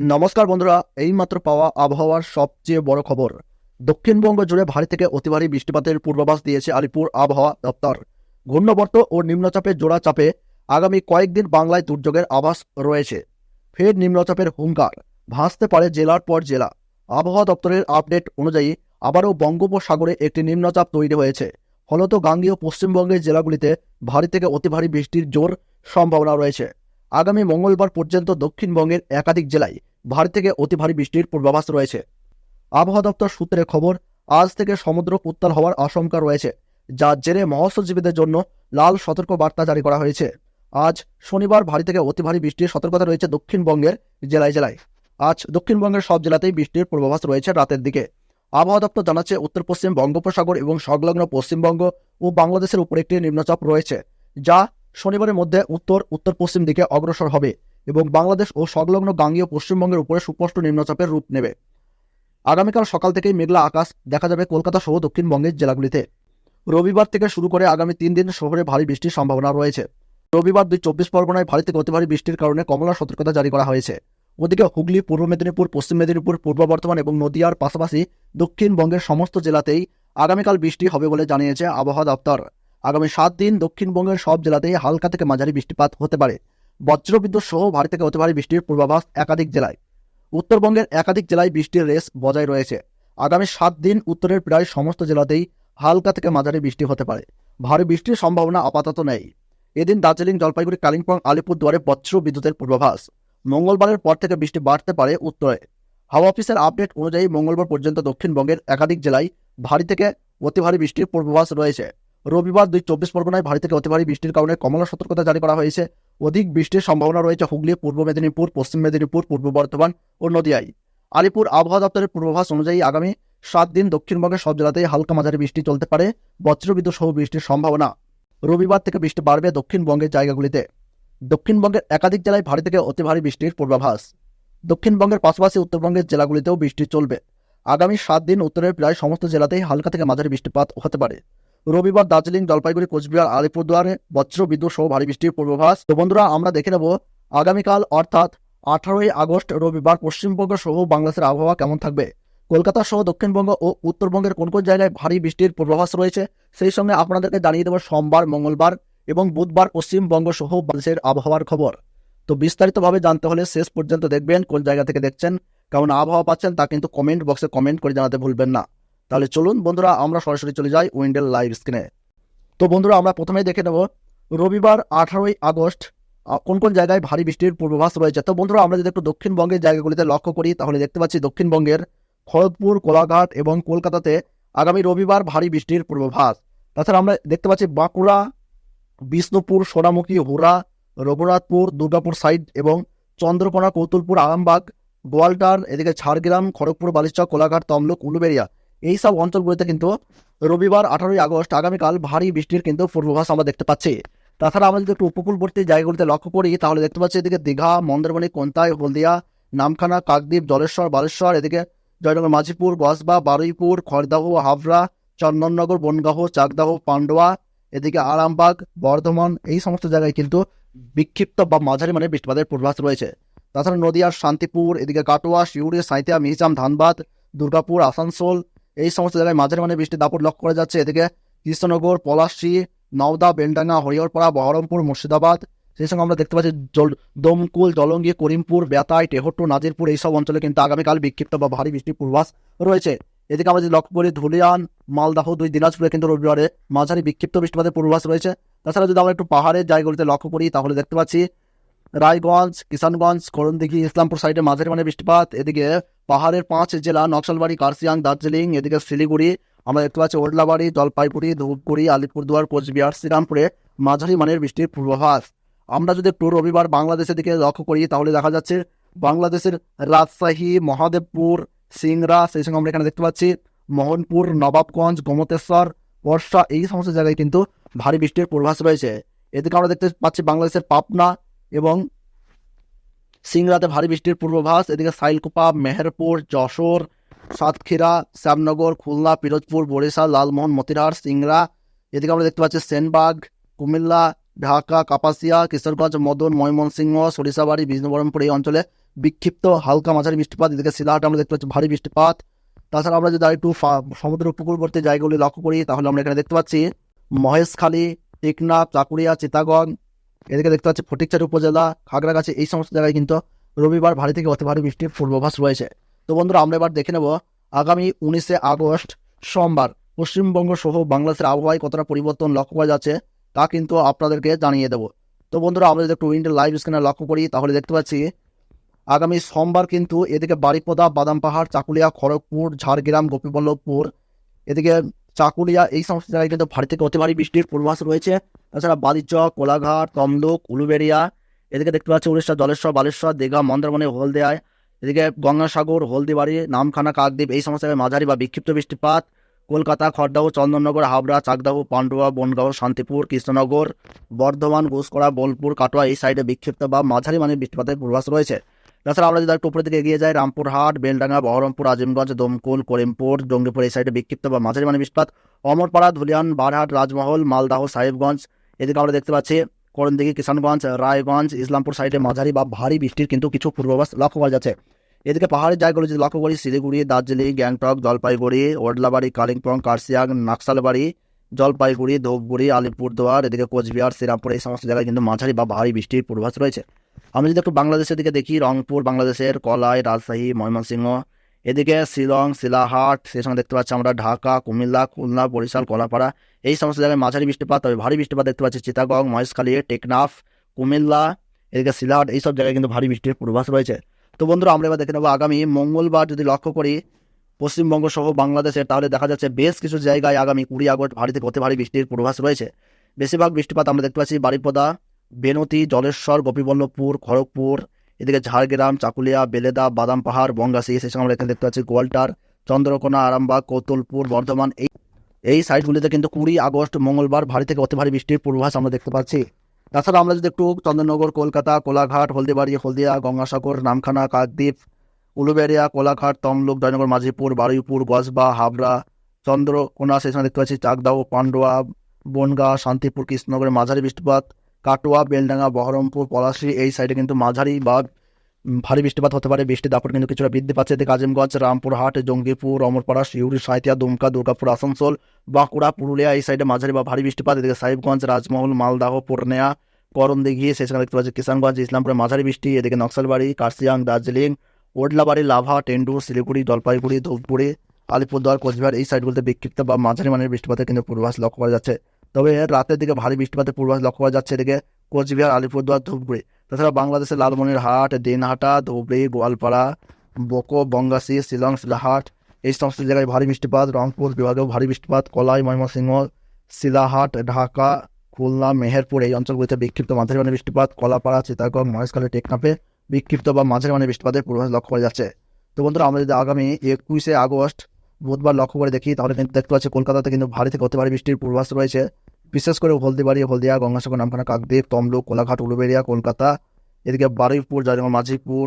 নমস্কার বন্ধুরা, এইমাত্র পাওয়া আবহাওয়ার সবচেয়ে বড় খবর। দক্ষিণবঙ্গ জুড়ে ভারী থেকে অতি ভারী বৃষ্টিপাতের পূর্বাভাস দিয়েছে আলিপুর আবহাওয়া দপ্তর। ঘূর্ণবর্ত ও নিম্নচাপের জোড়া চাপে আগামী কয়েকদিন বাংলায় দুর্যোগের আভাস রয়েছে। ফের নিম্নচাপের হুঙ্কার, ভাসতে পারে জেলার পর জেলা। আবহাওয়া দপ্তরের আপডেট অনুযায়ী আবারও বঙ্গোপসাগরে একটি নিম্নচাপ তৈরি হয়েছে। ফলত গাঙ্গীয় পশ্চিমবঙ্গের জেলাগুলিতে ভারী থেকে অতি ভারী বৃষ্টির জোর সম্ভাবনা রয়েছে। আগামী মঙ্গলবার পর্যন্ত দক্ষিণবঙ্গের একাধিক জেলায় ভারী থেকে অতি ভারী বৃষ্টির পূর্বাভাস রয়েছে। আবহাওয়া দপ্তর সূত্রে খবর, আজ থেকে সমুদ্র উত্তাল হওয়ার আশঙ্কা রয়েছে যার জেরে মৎস্যজীবীদের জন্য লাল সতর্ক বার্তা জারি করা হয়েছে। আজ শনিবার ভারী থেকে অতি ভারী বৃষ্টির সতর্কতা রয়েছে দক্ষিণবঙ্গের জেলায় জেলায়। আজ দক্ষিণবঙ্গের সব জেলাতেই বৃষ্টির পূর্বাভাস রয়েছে রাতের দিকে। আবহাওয়া দপ্তর জানাচ্ছে উত্তর পশ্চিম বঙ্গোপসাগর এবং সংলগ্ন পশ্চিমবঙ্গ ও বাংলাদেশের উপর একটি নিম্নচাপ রয়েছে, যা শনিবারের মধ্যে উত্তর উত্তর পশ্চিম দিকে অগ্রসর হবে। এবং বাংলাদেশ ও সংলগ্ন গাঙ্গীয় পশ্চিমবঙ্গের উপরে সুস্পষ্ট নিম্নচাপের রূপ নেবে। আগামীকাল সকাল থেকেই মেঘলা আকাশ দেখা যাবে কলকাতা সহ দক্ষিণবঙ্গের জেলাগুলিতে। রবিবার থেকে শুরু করে আগামী তিন দিন শহরে ভারী বৃষ্টির সম্ভাবনা রয়েছে। রবিবার দুই চব্বিশ পরগনায় ভারী থেকে অতি ভারী বৃষ্টির কারণে কমলা সতর্কতা জারি করা হয়েছে। ওদিকে হুগলি, পূর্ব মেদিনীপুর, পশ্চিম মেদিনীপুর, পূর্ব বর্ধমান এবং নদিয়ার পাশাপাশি দক্ষিণবঙ্গের সমস্ত জেলাতেই আগামীকাল বৃষ্টি হবে বলে জানিয়েছে আবহাওয়া দপ্তর। আগামী সাত দিন দক্ষিণবঙ্গের সব জেলাতেই হালকা থেকে মাঝারি বৃষ্টিপাত হতে পারে। বজ্রবিদ্যুৎ সহ ভারী থেকে অতি ভারী বৃষ্টির পূর্বাভাস একাধিক জেলায়। উত্তরবঙ্গের একাধিক জেলায় বৃষ্টির রেস বজায় রয়েছে। আগামী সাত দিন উত্তরের প্রায় সমস্ত জেলাতেই হালকা থেকে মাঝারি বৃষ্টি হতে পারে। ভারী বৃষ্টির সম্ভাবনা আপাতত নেই। এদিন দার্জিলিং, জলপাইগুড়ি, কালিম্পং, আলিপুরদুয়ারে বজ্র বিদ্যুতের পূর্বাভাস। মঙ্গলবারের পর থেকে বৃষ্টি বাড়তে পারে উত্তরে। হাওয়া অফিসের আপডেট অনুযায়ী মঙ্গলবার পর্যন্ত দক্ষিণবঙ্গের একাধিক জেলায় ভারী থেকে অতি ভারী বৃষ্টির পূর্বাভাস রয়েছে। রবিবার দুই চব্বিশ পরগনায় ভারী থেকে অতি ভারী বৃষ্টির কারণে কমলা সতর্কতা জারি করা হয়েছে। অধিক বৃষ্টির সম্ভাবনা রয়েছে হুগলি, পূর্ব মেদিনীপুর, পশ্চিম মেদিনীপুর, পূর্ব বর্ধমান ও নদিয়ায়। আলিপুর আবহাওয়া দপ্তরের পূর্বাভাস অনুযায়ী আগামী সাত দিন দক্ষিণবঙ্গের সব জেলাতেই হালকা মাঝারি বৃষ্টি চলতে পারে, বজ্রবিদ্যুৎ সহ বৃষ্টির সম্ভাবনা। রবিবার থেকে বৃষ্টি বাড়বে দক্ষিণবঙ্গের জায়গাগুলিতে। দক্ষিণবঙ্গের একাধিক জেলায় ভারী থেকে অতি ভারী বৃষ্টির পূর্বাভাস। দক্ষিণবঙ্গের পাশাপাশি উত্তরবঙ্গের জেলাগুলিতেও বৃষ্টি চলবে। আগামী সাত দিন উত্তরের প্রায় সমস্ত জেলাতেই হালকা থেকে মাঝারি বৃষ্টিপাত হতে পারে। রবিবার দার্জিলিং, জলপাইগুড়ি, কোচবিহার, আলিপুরদুয়ারে বজ্র বিদ্যুৎ সহ ভারী বৃষ্টির পূর্বাভাস। তো বন্ধুরা, আমরা দেখে নেব আগামীকাল, অর্থাৎ আঠারোই আগস্ট রবিবার পশ্চিমবঙ্গ সহ বাংলাদেশের আবহাওয়া কেমন থাকবে? কলকাতা সহ দক্ষিণবঙ্গ ও উত্তরবঙ্গের কোন কোন জায়গায় ভারী বৃষ্টির পূর্বাভাস রয়েছে, সেই সঙ্গে আপনাদেরকে জানিয়ে দেবো সোমবার, মঙ্গলবার এবং বুধবার পশ্চিমবঙ্গ সহ বাংলাদেশের আবহাওয়ার খবর। তো বিস্তারিতভাবে জানতে হলে শেষ পর্যন্ত দেখবেন, কোন জায়গা থেকে দেখছেন, কেমন আবহাওয়া পাচ্ছেন তা কিন্তু কমেন্ট বক্সে কমেন্ট করে জানাতে ভুলবেন না। তাহলে চলুন বন্ধুরা, আমরা সরাসরি চলে যাই উইন্ডেল লাইভ স্ক্রিনে তো বন্ধুরা, আমরা প্রথমেই দেখে নেব, রবিবার আঠারোই আগস্ট কোন কোন জায়গায় ভারী বৃষ্টির পূর্বাভাস রয়েছে? তো বন্ধুরা, আমরা যদি একটু দক্ষিণবঙ্গের জায়গাগুলিতে লক্ষ্য করি, তাহলে দেখতে পাচ্ছি দক্ষিণবঙ্গের খড়গপুর, কোলাঘাট এবং কলকাতাতে আগামী রবিবার ভারী বৃষ্টির পূর্বাভাস। তাছাড়া আমরা দেখতে পাচ্ছি বাঁকুড়া, বিষ্ণুপুর, সোনামুখী হুরা রঘুনাথপুর, দুর্গাপুর সাইড এবং চন্দ্রকোনা, কৌতুলপুর, আরামবাগ, গোয়ালটার, এদিকে ঝাড়গ্রাম, খড়গপুর, বালিচক, কোলাঘাট, তমলুক উলুবেড়িয়া এই সব অঞ্চলগুলিতে কিন্তু রবিবার আঠারোই আগস্ট আগামীকাল ভারী বৃষ্টির কিন্তু পূর্বাভাস আমরা দেখতে পাচ্ছি। তাছাড়া আমরা যদি একটু উপকূলবর্তী জায়গাগুলিতে লক্ষ্য করি, তাহলে দেখতে পাচ্ছি এদিকে দীঘা, মন্দারমণি, কোন্তাই, হলদিয়া, নামখানা, কাকদ্বীপ, জলেশ্বর, বালেশ্বর, এদিকে জয়নগর, মাঝিপুর গসবা বারুইপুর, খড়দাহ, হাবড়া, চন্দননগর, বনগাহ, চাকদাহ, পান্ডোয়া, এদিকে আরামবাগ, বর্ধমান, এই সমস্ত জায়গায় কিন্তু বিক্ষিপ্ত বা মাঝারি মানে বৃষ্টিপাতের পূর্বাভাস রয়েছে। তাছাড়া নদিয়ার শান্তিপুর, এদিকে কাটোয়া শিউড়ি সাঁইতিয়া মিহিজাম, ধানবাদ, দুর্গাপুর, আসানসোল এই সমস্ত জায়গায় মাঝারি মানে বৃষ্টির দাপট লক্ষ্য করা যাচ্ছে। এদিকে কৃষ্ণনগর, পলাশী, নওদা, বেলডাঙ্গা, হরিহরপাড়া, বহরমপুর, মুর্শিদাবাদ, সেই সঙ্গে আমরা দেখতে পাচ্ছি দমকুল জলঙ্গি করিমপুর, বেতাই টেহট্টু নাজিরপুর এইসব অঞ্চলে কিন্তু আগামীকাল বিক্ষিপ্ত বা ভারী বৃষ্টির পূর্বাস রয়েছে। এদিকে আমরা যদি লক্ষ্য করি, ধুলিয়ান, মালদাহ, দুই দিনাজপুরে কিন্তু রবিবারে মাঝারি বিক্ষিপ্ত বৃষ্টিপাতের পূর্বাস রয়েছে। তাছাড়া যদি আমরা একটু পাহাড়ের জায়গাগুলিতে লক্ষ্য করি, তাহলে দেখতে পাচ্ছি রায়গঞ্জ, কিষানগঞ্জ, করণদিঘি, ইসলামপুর সাইডে মাঝারি মানে বৃষ্টিপাত। এদিকে পাহাড়ের পাঁচ জেলা, নকশালবাড়ি কার্সিয়াং দার্জিলিং, এদিকে শিলিগুড়ি, আমরা দেখতে পাচ্ছি ওডলাবাড়ি জলপাইগুড়ি, ধূপগুড়ি, আলিপুরদুয়ার, কোচবিহার, শ্রীরামপুরে মাঝারি মানের বৃষ্টির পূর্বাভাস। আমরা যদি একটু রবিবার বাংলাদেশের দিকে লক্ষ্য করি, তাহলে দেখা যাচ্ছে বাংলাদেশের রাজশাহী, মহাদেবপুর, সিংড়া, সেই সঙ্গে আমরা এখানে দেখতে পাচ্ছি মোহনপুর, নবাবগঞ্জ, গোমতেশ্বর, বর্ষা, এই সমস্ত জায়গায় কিন্তু ভারী বৃষ্টির পূর্বাভাস রয়েছে। এদিকে আমরা দেখতে পাচ্ছি বাংলাদেশের পাবনা এবং সিংড়াতে ভারী বৃষ্টির পূর্বাভাস, এদিকে সাইলকুপা, মেহেরপুর, যশোর, সাতক্ষীরা, শ্যামনগর, খুলনা, পিরোজপুর, বরিশাল, লালমোহন, মতিরার, সিংড়া, এদিকে আমরা দেখতে পাচ্ছি সেনবাগ, কুমিল্লা, ঢাকা, কাপাসিয়া, কিশোরগঞ্জ, মদন, ময়মনসিংহ, সরিষাবাড়ি, বিষ্ণুবরমপুর এই অঞ্চলে বিক্ষিপ্ত হালকা মাঝারি বৃষ্টিপাত, এদিকে শিলাহাট আমরা দেখতে পাচ্ছি ভারী বৃষ্টিপাত। তাছাড়া আমরা যদি ফা- সমুদ্র উপকূলবর্তী জায়গাগুলি লক্ষ্য করি, তাহলে আমরা এখানে দেখতে পাচ্ছি মহেশখালী, টেকনাফ, চাকুরিয়া, চিতাগং এদিকে দেখতে পাচ্ছি ফটিকচারি উপজেলা, খাগড়াগাছি, এই সমস্ত জায়গায় কিন্তু রবিবার ভারী থেকে অতি ভারী বৃষ্টির পূর্বাভাস রয়েছে। তো বন্ধুরা, আমরা এবার দেখে নেব আগামী উনিশে আগস্ট সোমবার পশ্চিমবঙ্গ সহ বাংলাদেশের আবহাওয়ায় কতটা পরিবর্তন লক্ষ্য করা যাচ্ছে তা কিন্তু আপনাদেরকে জানিয়ে দেব। তো বন্ধুরা, আমরা যদি একটু উইন্ডের লাইভ স্ক্রিনে লক্ষ্য করি, তাহলে দেখতে পাচ্ছি আগামী সোমবার কিন্তু এদিকে বারিপদা বাদাম পাহাড় চাকুলিয়া, খড়গপুর, ঝাড়গ্রাম, গোপীবল্লভপুর, এদিকে চাকুলিয়া, এই সমস্ত জায়গায় কিন্তু ভারী থেকে অতি বৃষ্টির পূর্বাভাস রয়েছে। তাছাড়া বালিচক, কোলাঘাট, তমলুক, উলুবেড়িয়া, এদিকে দেখতে পাচ্ছি উড়িষ্যা, জলেশ্বর, বালেশ্বর, দীঘা, মন্দারমণি, হলদিয়ায়, এদিকে গঙ্গাসাগর, হলদিবাড়ি, নামখানা, কাকদ্বীপ, এই সমস্ত জায়গায় মাঝারি বা বিক্ষিপ্ত বৃষ্টিপাত। কলকাতা, খড়দাহ, চন্দননগর হাবড়া চাকদাহ, পান্ডুয়া, বনগাঁও, শান্তিপুর, কৃষ্ণনগর, বর্ধমান, ঘুষকড়া, বোলপুর, কাটোয়া, এই সাইডে বিক্ষিপ্ত বা মাঝারি মানের বৃষ্টিপাতের পূর্বাভাস রয়েছে। তাছাড়া আমরা যদি একটু উপরের দিকে এগিয়ে যাই রামপুরহাট বেলডাঙ্গা, বহরমপুর, আজিমগঞ্জ, দমকুল, করিমপুর, জঙ্গিপুর এই সাইডে বিক্ষিপ্ত বা মাঝারি মানে বৃষ্টিপাত। অমরপাড়া, ধুলিয়ান, বারহাট, রাজমহল, মালদাহ, সাহেবগঞ্জ এদিকে আমরা দেখতে পাচ্ছি করণদিঘি, কিষানগঞ্জ, রায়গঞ্জ, ইসলামপুর সাইডে মাঝারি বা ভারী বৃষ্টির কিন্তু কিছু পূর্বাভাস লক্ষ্য করা যাচ্ছে। এদিকে পাহাড়ের জায়গাগুলো যদি লক্ষ্য করি, শিলিগুড়ি, দার্জিলিং, গ্যাংটক, জলপাইগুড়ি, ওডলাবাড়ি, কালিম্পং কার্সিয়াং নাকসালবাড়ি জলপাইগুড়ি, ধূপগুড়ি, আলিপুরদুয়ার, এদিকে কোচবিহার, শ্রীরামপুর এই সমস্ত জায়গায় কিন্তু মাঝারি বা ভারী বৃষ্টির পূর্বাভাস রয়েছে। আমরা যদি একটু বাংলাদেশের দিকে দেখি, রংপুর, বাংলাদেশের কলাই, রাজশাহী, ময়মনসিংহ, এদিকে শিলং, শিলাহাট, সেই সঙ্গে দেখতে পাচ্ছি আমরা ঢাকা, কুমিল্লা, খুলনা, বরিশাল কলাপাড়া এই সমস্ত জায়গায় মাঝারি বৃষ্টিপাত, তবে ভারী বৃষ্টিপাত দেখতে পাচ্ছি চিতাগং মহেশখালী, টেকনাফ, কুমিল্লা, এদিকে শিলাহাট এইসব জায়গায় কিন্তু ভারী বৃষ্টির পূর্বাভাস রয়েছে। তো বন্ধুরা, আমরা এবার দেখে নেব আগামী মঙ্গলবার যদি লক্ষ্য করি পশ্চিমবঙ্গ সহ বাংলাদেশের তাহলে দেখা যাচ্ছে বেশ কিছু জায়গায় আগামী কুড়ি আগস্ট ভারী থেকে ভারী বৃষ্টির পূর্বাভাস রয়েছে। বেশিরভাগ বৃষ্টিপাত আমরা দেখতে পাচ্ছি বারিপদা, বেনতি, জলেশ্বর, গোপীবল্লভপুর, খড়গপুর, এদিকে ঝাড়গ্রাম, চাকুলিয়া, বেলেদা, বাদাম পাহাড় বঙ্গাসী সঙ্গে আমরা এখানে দেখতে পাচ্ছি। গোয়ালটার, চন্দ্রকোনা, আরামবাগ, কৌতলপুর, বর্ধমান, এই এই সাইটগুলিতে কিন্তু কুড়ি আগস্ট, মঙ্গলবার ভারী থেকে অতি ভারী বৃষ্টির পূর্বাভাস আমরা দেখতে পাচ্ছি। তাছাড়া আমরা যদি একটু চন্দননগর কলকাতা, কোলাঘাট, হলদিবাড়ি, হলদিয়া, গঙ্গাসাগর, নামখানা, কাকদ্বীপ উলুবেড়িয়া, কোলাঘাট, তমলুক, জয়নগর, মাঝিপুর, বারুইপুর, গজবা, হাবড়া চন্দ্রকোনা সেখানে দেখতে পাচ্ছি, চাকদাহ, পান্ডুয়া, বনগাঁ, শান্তিপুর কৃষ্ণনগরের মাঝারি বৃষ্টিপাত, কাটোয়া, বেলডাঙ্গা, বহরমপুর, পলাশী, এই সাইডে কিন্তু মাঝারি বা ভারী বৃষ্টিপাত হতে পারে। বৃষ্টির দাপট কিন্তু কিছুটা বৃদ্ধি পাচ্ছে। এদিকে আজিমগঞ্জ, রামপুরহাট, জঙ্গিপুর, অমরপাড়া শিউরি সাঁইতিয়া দুমকা, দুর্গাপুর, আসানসোল, বাঁকুড়া, পুরুলিয়া, এই সাইডে মাঝারি বা ভারী বৃষ্টিপাত। এদিকে সাহেবগঞ্জ, রাজমহল, মালদাহ, পূর্ণিয়া, করণদিঘি, সেখানে দেখতে পাচ্ছি, কিষানগঞ্জ, ইসলামপুরে মাঝারি বৃষ্টি। এদিকে নকশালবাড়ি কার্সিয়াং দার্জিলিং ওডলাবাড়ি, লাভা টেন্ডু শিলিগুড়ি, জলপাইগুড়ি, ধূপগুড়ি, আলিপুরদুয়ার, কোচবিহার এই সাইডগুলোতে বিক্ষিপ্ত বা মাঝারি মানের বৃষ্টিপাতের কিন্তু পূর্বাভাস লক্ষ্য করা যাচ্ছে। তবে রাতের দিকে ভারী বৃষ্টিপাতের পূর্বাভাস লক্ষ্য করা যাচ্ছে এদিকে কোচবিহার, আলিপুরদুয়ার, ধূপগুড়ি। তাছাড়া বাংলাদেশের লালমনিরহাট, দিনহাটা, ধুবড়ি, গোয়ালপাড়া, বকো, বঙ্গাসী, শিলং, শিলাহাট এই সমস্ত জায়গায় ভারী বৃষ্টিপাত, রংপুর বিভাগেও ভারী বৃষ্টিপাত, কলাই, ময়মনসিংহ, শিলাহাট, ঢাকা, খুলনা, মেহেরপুর এই অঞ্চলগুলিতে বিক্ষিপ্ত মাঝারি মানের বৃষ্টিপাত, কলাপাড়া, চিতাগং, মহেশখালী, টেকনাফে বিক্ষিপ্ত বা মাঝারি মানের বৃষ্টিপাতের পূর্বাভাস লক্ষ্য করা যাচ্ছে। তো বন্ধুরা, আমরা যদি আগামী একুশে আগস্ট বুধবার লক্ষ্য করে দেখি, তাহলে কিন্তু দেখতে পাচ্ছি কলকাতাতে কিন্তু ভারী থেকে অতি ভারী বৃষ্টির পূর্বাভাস রয়েছে। বিশেষ করে হলদিবাড়ি, হলদিয়া, গঙ্গাসাগর, নামখানা, কাকদ্বীপ, তমলুক, কোলাঘাট উলুবেড়িয়া কলকাতা, এদিকে বারুইপুর জয়নগর মাঝিপুর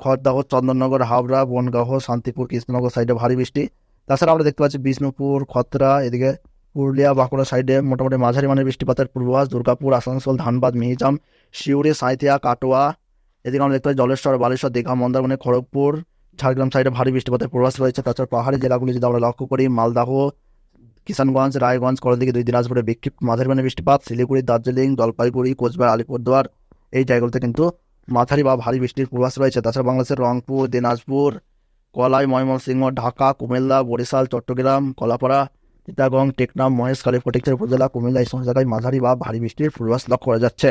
খড়দাহ চন্দননগর হাবড়া বনগাঁও, শান্তিপুর, কৃষ্ণনগর সাইডে ভারী বৃষ্টি। তাছাড়া আমরা দেখতে পাচ্ছি বিষ্ণুপুর, খতরা, এদিকে পুরুলিয়া, বাঁকুড়া সাইডে মোটামুটি মাঝারি মানের বৃষ্টিপাতের পূর্বাভাস, দুর্গাপুর, আসানসোল, ধানবাদ, মিহিজাম শিউরি সাঁইথিয়া, কাটোয়া এদিকে আমরা দেখতে পাই জলেশ্বর, বালেশ্বর, দীঘা, মন্দারমণি, খড়গপুর, ঝাড়গ্রাম সাইডে ভারী বৃষ্টিপাতের পূর্বাভাস রয়েছে। তাছাড়া পাহাড়ি জেলাগুলি যদি আমরা লক্ষ্য করি, মালদাহ, কিষানগঞ্জ, রায়গঞ্জ করদিকে দুই দিনাজপুরে বিক্ষিপ্ত মাঝারি মানে বৃষ্টিপাত, শিলিগুড়ি, দার্জিলিং, জলপাইগুড়ি, কোচবিহার, আলিপুরদুয়ার, এই জায়গাগুলোতে কিন্তু মাঝারি বা ভারী বৃষ্টির পূর্বাভাস রয়েছে। তাছাড়া বাংলাদেশের রংপুর, দিনাজপুর, কলাই, ময়মনসিংহ, ঢাকা, কুমিল্লা, বরিশাল, চট্টগ্রাম, কলাপাড়া, চিটাগং টেকনাম মহেশখালী ফটিকচার উপজেলা, কুমিল্লা, এই সমস্ত জায়গায় মাঝারি বা ভারী বৃষ্টির পূর্বাভাস লক্ষ্য করা যাচ্ছে।